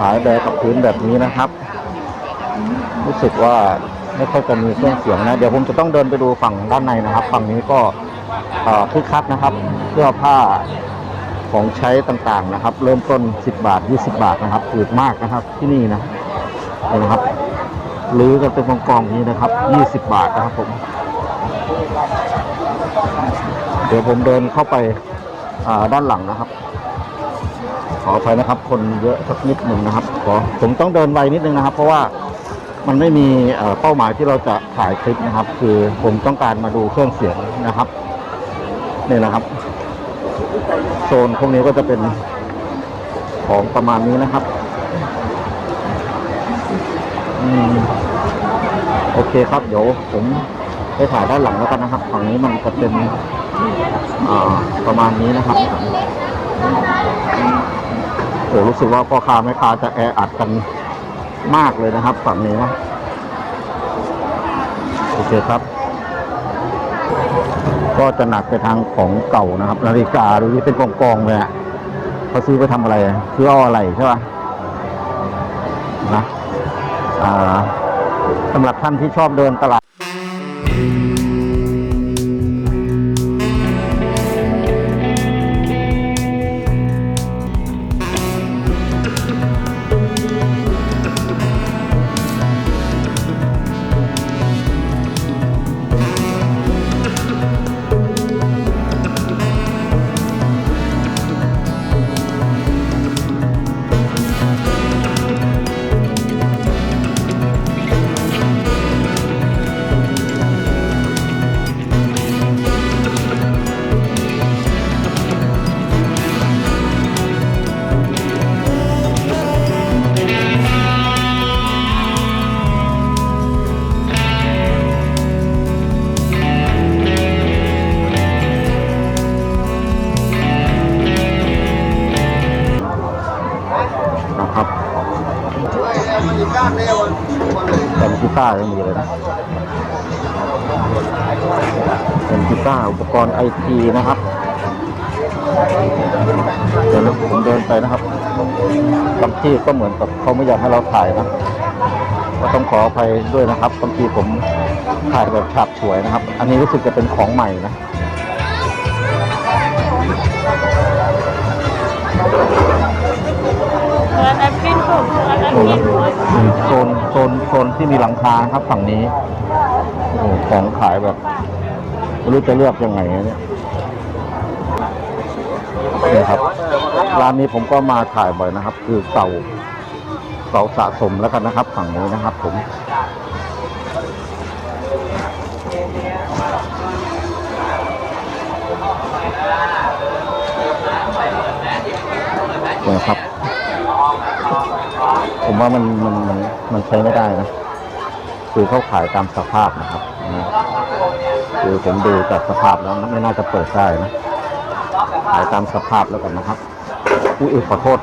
ขายแบร์กับพื้นแบบนี้นะครับ รู้สึกว่าไม่ค่อยจะมีเครื่องเสียงนะ เดี๋ยวผมจะต้องเดินไปดูฝั่งด้านในนะครับ ฝั่งนี้ก็เอ่อคึกคักนะครับเสื้อผ้าของใช้ต่างๆนะครับ เริ่มต้น 10 บาท 20 บาทนะครับถูกมากนะครับที่นี่นะเห็นไหมครับรือกันเป็นกองๆองนี้นะครับ 20 บาทนะครับผม เดี๋ยวผมเดินเข้าไปด้านหลังนะครับ ขออภัยนะครับ คนเยอะสักนิดหนึ่งนะครับขอผมต้องเดินไวนิดนึงนะครับ เพราะว่ามันไม่มีเป้าหมายที่เราจะถ่ายคลิปนะครับ คือผมต้องการมาดูเครื่องเสียงนะครับนี่นะครับ โซนพวกนี้ก็จะเป็นของประมาณนี้นะครับอืมโอเคครับเดี๋ยวผมไปถ่ายด้านหลังแล้วกันนะครับ ฝั่งนี้มันจะเป็นประมาณนี้นะครับ โอ้รู้สึกว่าพ่อค้าแม่ค้าจะแออัดกันมากเลยนะครับฝั่งนี้นะโอเคครับ ก็จะหนักไปทางของเก่านะครับ นาฬิกาดูที่เป็นกองๆเลยอะเขาซื้อไปทำอะไรอะซื้อเอาอะไรใช่ป่ะนะอ่าสำหรับท่านที่ชอบเดินตลาด กีตาร์ยังมีเลยนะเป็นกีตาร์อุปกรณ์ไอทีนะครับเดี๋ยวผมเดินไปนะครับบางที่ก็เหมือนกับเขาไม่อยากให้เราถ่ายนะก็ต้องขออภัยด้วยนะครับบางทีผมถ่ายแบบฉาบฉวยนะครับ อันนี้รู้สึกจะเป็นของใหม่นะ โซนโซนโซนที่มีหลังคาครับฝั่งนี้โอ้ของขายแบบไม่รู้จะเลือกยังไงเนี่ยนี่ครับร้านนี้ผมก็มาถ่ายบ่อยนะครับ คือเก่าเก่าสะสมแล้วกันนะครับ ฝั่งนี้นะครับ ผมนะครับ ผมว่ามันมันมันมันใช้ไม่ได้นะ คือเขาขายตามสภาพนะครับนะคือผมดูจากสภาพแล้วไม่น่าจะเปิดได้นะขายตามสภาพแล้วกันนะครับอุ้ยขอโทษ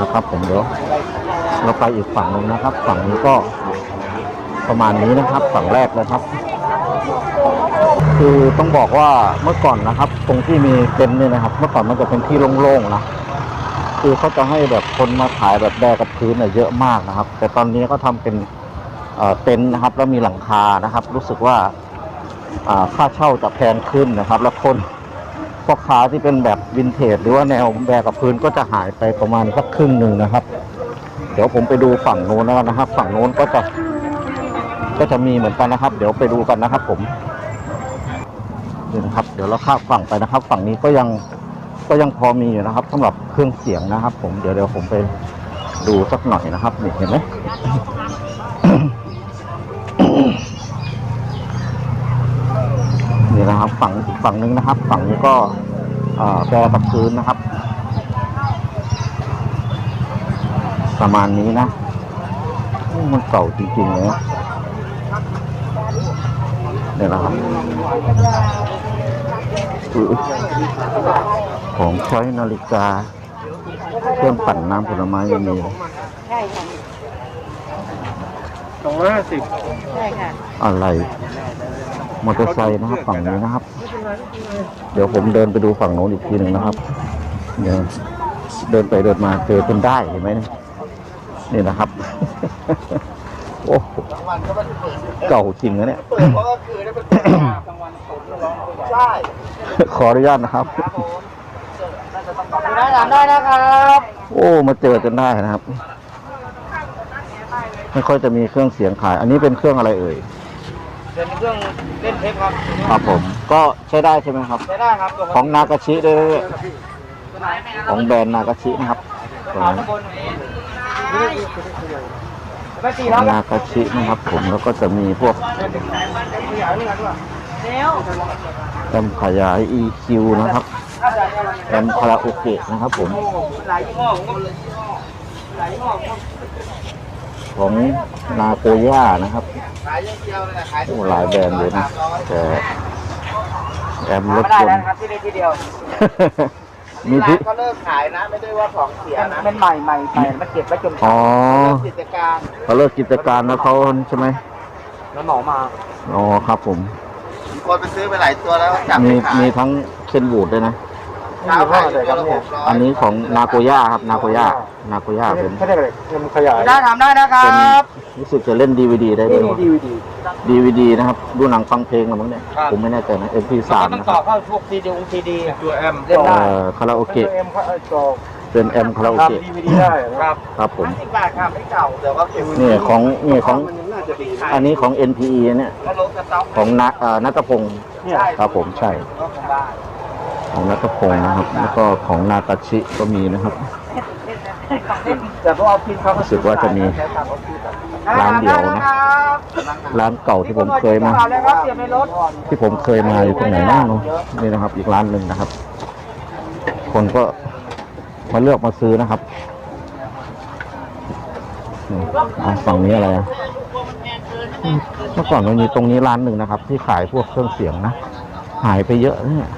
นะครับ ผมเดี๋ยวเราไปอีกฝั่งหนึ่งนะครับ ฝั่งนี้ก็ประมาณนี้นะครับ ฝั่งแรกนะครับ คือต้องบอกว่าเมื่อก่อนนะครับ ตรงที่มีเต็นท์เนี่ยนะครับ เมื่อก่อนมันจะเป็นที่โล่งๆนะ คือเขาจะให้แบบคนมาขายแบบแบกกับพื้นเนี่ยเยอะมากนะครับ แต่ตอนนี้ก็ทำเป็นเต็นท์นะครับ แล้วมีหลังคานะครับ รู้สึกว่าค่าเช่าจะแพงขึ้นนะครับ แล้วคนพ่อค้าที่เป็นแบบวินเทจหรือว่าแนวแบกกับพื้นก็จะหายไปประมาณสักครึ่งหนึ่งนะครับ เดี๋ยวผมไปดูฝั่งโน้นแล้วนนะครับ ฝั่งโน้นก็จะก็จะมีเหมือนกันนะครับ เดี๋ยวไปดูกันนะครับ ผมนี่นะครับ เดี๋ยวเราข้ามฝั่งไปนะครับ ฝั่งนี้ก็ยัง ก็ยังพอมีอยู่นะครับสำหรับเครื่องเสียงนะครับ ผมเดี๋ยวเดี๋ยวผมไปดูสักหน่อยนะครับนี่เห็นไหมนี่นะครับฝั่งฝั่งหนึงนะครับ ฝั่งนี้ก็อ่อแปรกับพื้นนะครับ ประมาณนี้นะ มันเก่าจริงๆเลยนะเนี่ยนะครับ อุ๊ยของใช้นาฬิกา เครื่องปั่นน้ำผลไม้ยังมีใช่ค่ะสองร้อยห้าสิบใช่ค่ะ อะไร มอเตอร์ไซค์นะครับฝั่งนี้นะครับ เดี๋ยวผมเดินไปดูฝั่งโน้นอีกทีหนึ่งนะครับเดี๋ยวเดินไปเดินมาเจอจนได้เห็นไหมเนี่ยนี่นะครับ โอ้โหเก่าจริงนะเนี่ยเปิดเพราะก็คือได้เป็นกลางวันฝนร้อง ใช่ขออนุญาตนะครับได้ถามได้นะครับโอ้มาเจอจนได้นะครับ ไม่ค่อยจะมีเครื่องเสียงขาย อันนี้เป็นเครื่องอะไรเอ่ยเป็นเครื่องเล่นเทปครับครับผม ก็ใช้ได้ใช่ไหมครับ ใช้ได้ครับตัวของนากาชิด้วยนะของแบรนด์นากาชินะครับตัวเอานั้นข้างบนไม่ตีขแล้อวงนากาชินะครับ ผมแล้วก็จะมีพวกเร็ว แอมขยาย EQ นะครับ แอมคาราโอเกะนะครับผมหลายยี่ห้อผมก็หลายยี่ห้อของนาโกย่านะครับขายยังเดียวเลยนะขายโอ้หลายแบรนด์เลยนะ แต่แอมรไม่ถได้ยนแล้วต์ครับที่นี่ที่เดียวมีร้าที่นก็เลิกขายนะไม่ได้ว่าของเสียนะเป็นใหม่ใหม่ใหม่มาเก็บไว้จนอ๋อกิจการเขาเลิกกิจการแล้วเขาใช่ไหมแล้วหมอมาอ๋อครับผมมี คนไปซื้อไปหลายตัวแล้วจับมีไปขายมีทั้งเคนบูดด้วยนะ เช้าขายตัวละหกร้อยอันนี้ของนาโกย่าครับนาโกย่านาโกย่าเป็นเขาเรียกอะไรเงินขยายได้ทำได้นะครัเป็นบรู้สึกจะเล่นดีวดีได้ด้วยนี่ดีวีดีดีวดีนะครับ ดูหนังฟังเพลงหรือมั้งเนี่ยครับผมไม่แน่ใจนะ MP3 ก็ต้องนะคต่อรับเข้าพวกซีดีซีดี ตัวแอมเอ่อคาราโอเกะ เอ็มเขาต่อ เป็นแอมคาราโอเกะดีวีดีได้ครับครับผมสิบบาทครับไม่เก่าเดี๋ยวก็เก็บนี่ของนี่ของมันยังน่าจะดีอันนี้ของ NPE เนี่ยก็ลดสต็อกของนักนัทพงศ์เนี่ยครับผมใช่ก็ของบ้านของนัทพงศ์นะครับ แล้วก็ของนากาชิก็มีนะครับแต่พวกเอาพินเขารู้สึกว่าจะมีร้านเดียวนะร้านเก่าที่ผมเคยมาแล้วครับเสียบในรถที่ผมเคยมาอยู่ตรงไหนบ้างเนาะนี่นะครับ อีกร้านหนึ่งนะครับ คนก็ มาเลือกมาซื้อนะครับอืมอะฝั่งนี้อะไรอะเมื่อก่อนมันมีตรงนี้ร้านหนึ่งนะครับ ที่ขายพวกเครื่องเสียงนะ หายไปเยอะเนี่ย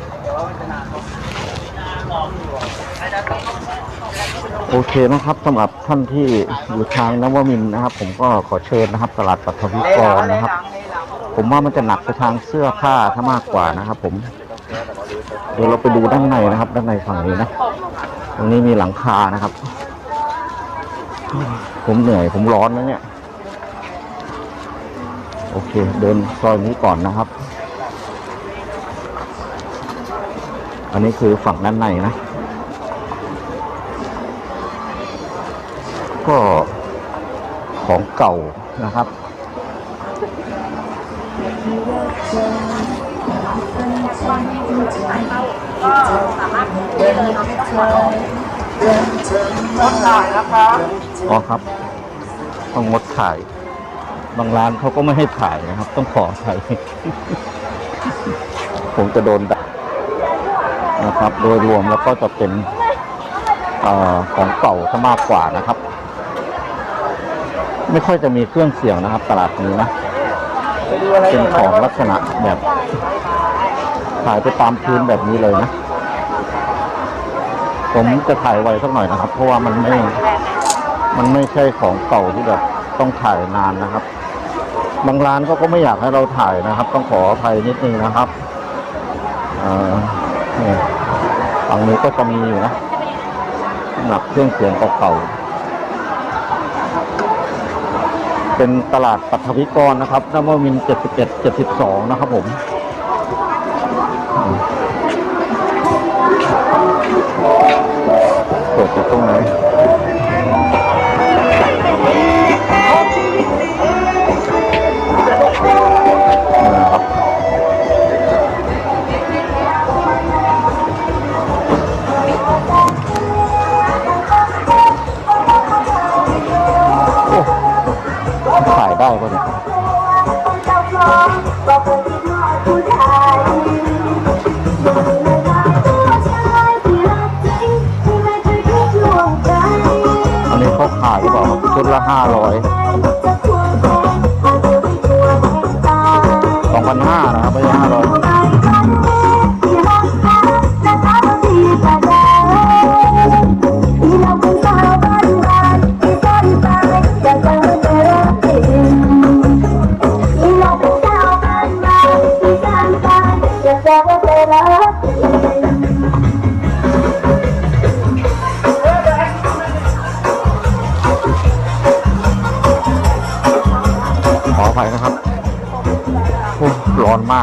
โอเคนะครับสำหรับท่านที่อยู่ทางนวมินนะครับ ผมก็ขอเชิญนะครับ ตลาดปัทวิกรนะครับ ผมว่ามันจะหนักไปทางเสื้อผ้าถ้ามากกว่านะครับ ผม เดี๋ยวเราไปดูด้านในนะครับ ด้านในฝั่งนี้นะ ตรงนี้มีหลังคานะครับ ผมเหนื่อยผมร้อนนะเนี่ย โอเค เดินซอยนี้ก่อนนะครับ อันนี้คือฝั่งด้านในนะ ก็ของเก่านะครับ รถถ่ายนะครับอ๋อครับ ต้องงดถ่าย บางร้านเขาก็ไม่ให้ถ่ายนะครับ ต้องขอถ่าย ผมจะโดนด่านะครับ โดยรวมแล้วก็จะเป็นอของเก่าซะมากกว่านะครับ ไม่ค่อยจะมีเครื่องเสียงนะครับ ตลาดนี้นะเป็นของลักษณะแบบ ขายไปตามพื้นแบบนี้เลยนะ ผมจะถ่ายไว้สักหน่อยนะครับ เพราะว่ามันไม่ มันไม่ใช่ของเก่าที่แบบต้องถ่ายนานนะครับ บางร้านเขาก็ไม่อยากให้เราถ่ายนะครับ ต้องขออภัยนิดนึงนะครับอ่อนี่ฝั่งนี้ก็จะมีอยู่นะหนักเครื่องเสียงเก่าเป็นตลาดปัทวิกรนะครับนวมินเจ็ดสิบเอ็ดเจ็ดสิบสองนะครับผม เปิด ชุดละห้าร้อยสองพันห้านะครับไม่ใช่ห้าร้อยภัย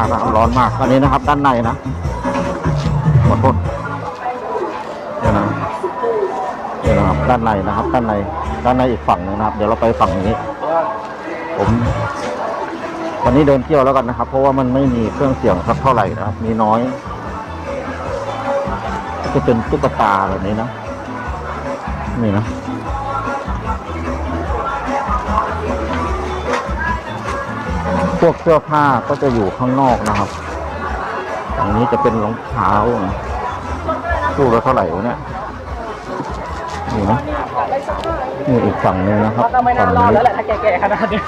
ากนะครับร้อนมากอันนี้นะครับด้านในนะขอโทษเนี่ยนะเนี่ยนะครับด้านในนะครับ ด้านในด้านในอีกฝั่งหนึงนะครับ เดี๋ยวเราไปฝั่งนี้ ผมวันนี้เดินเที่ยวแล้วกันนะครับ เพราะว่ามันไม่มีเครื่องเสียงสักเท่าไหร่นะครับ มีน้อยก็จะเป็นตุ๊กตาแบบนี้นะนี่นะ พวกเสื้อผ้าก็จะอยู่ข้างนอกนะครับอันนี้จะเป็นรองเท้านะคู่ละเท่าไหร่วะเนี่ยนี่นะนี่อีกฝั่งหนึงนะครับฝั่งนี้แล้วแหละถ้าแก่ๆขนาดนี้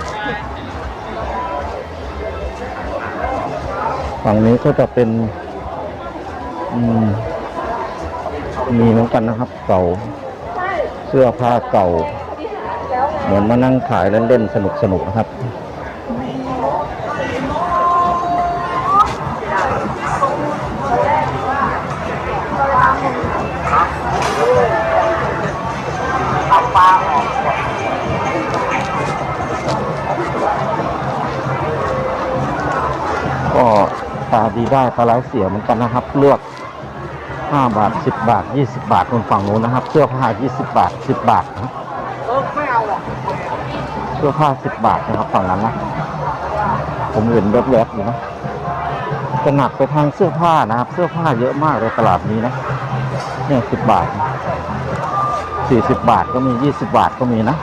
ฝั่งนี้ก็จะเป็นมมีเหมือนกันนะครับ เก่า เสื้อผ้าเก่า เหมือนมานั่งขายเล่นๆสนุกๆนะครับ ดีได้ตาร้ายเสียเหมือนกันนะครับ เลือก 5 บาท 10 บาท 20 บาทคนฝั่งนู้นนะครับเสื้อผ้า20 บาท 10 บาทนะเออไม่เอาอะเสื้อผ้า 10 บาทนะครับฝั่งนั้นนะผมเห็นแวบๆอยู่นะจะหนักไปทางเสื้อผ้านะครับ เสื้อผ้าเยอะมากเลยตลาดนี้นะเนี่ย10บาท40บาทก็มี20บาทก็มีนะ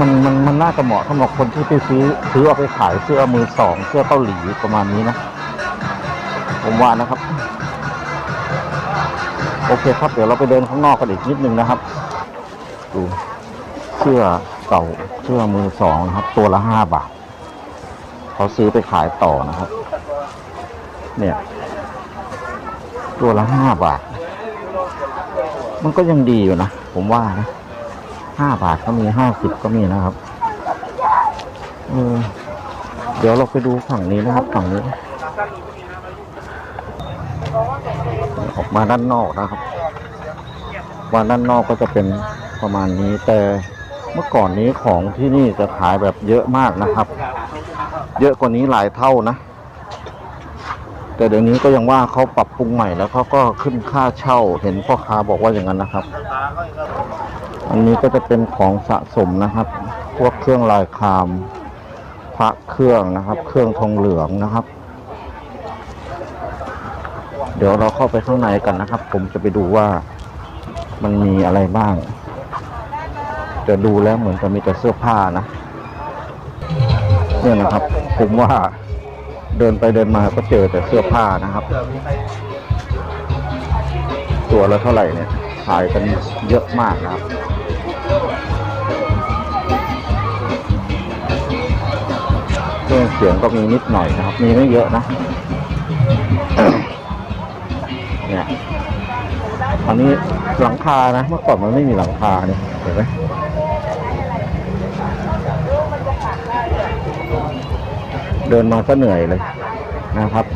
มันมันมันน่าจะเหมาะสำหรับคนที่ไปซื้อซื้อเอาไปขายเสื้อมือสองเสื้อเกาหลีประมาณนี้นะ ผมว่านะครับ โอเคครับ เดี๋ยวเราไปเดินข้างนอกกันอีกนิดนึงนะครับ ดูเสื้อเก่าเสื้อมือสองนะครับ ตัวละห้าบาทเขาซื้อไปขายต่อนะครับ เนี่ย ตัวละห้าบาท มันก็ยังดีอยู่นะ ผมว่านะ ห้าบาทก็มีห้าสิบก็มีนะครับเเดี๋ยวเราไปดูฝั่งนี้นะครับฝั่งนี้ ออกมาด้านนอกนะครับว่าด้านนอกก็จะเป็นประมาณนี้แต่เมื่อก่อนนี้ของที่นี่จะขายแบบเยอะมากนะครับ เยอะกว่านี้หลายเท่านะ แต่เดี๋ยวนี้ก็ยังว่าเขาปรับปรุงใหม่แล้วเขาก็ขึ้นค่าเช่าเห็นพ่อค้าบอกว่าอย่างนั้นนะครับ อันนี้ก็จะเป็นของสะสมนะครับ พวกเครื่องลายครามพระเครื่องนะครับ เครื่องทองเหลืองนะครับ เดี๋ยวเราเข้าไปข้างในกันนะครับ ผมจะไปดูว่ามันมีอะไรบ้าง จะดูแล้วเหมือนจะมีแต่เสื้อผ้านะเนี่ยนะครับ ผมว่าเดินไปเดินมาก็เจอแต่เสื้อผ้านะครับ ตัวละเท่าไหร่เนี่ยขายกันเยอะมากนะครับ เครื่องเสียงก็มีนิดหน่อยนะครับ มีไม่เยอะนะเนี่ยอันนี้หลังคานะ เมื่อก่อนมันไม่มีหลังคาเนี่ยเห็นไหมเดินมาก็เหนื่อยเลยนะครับ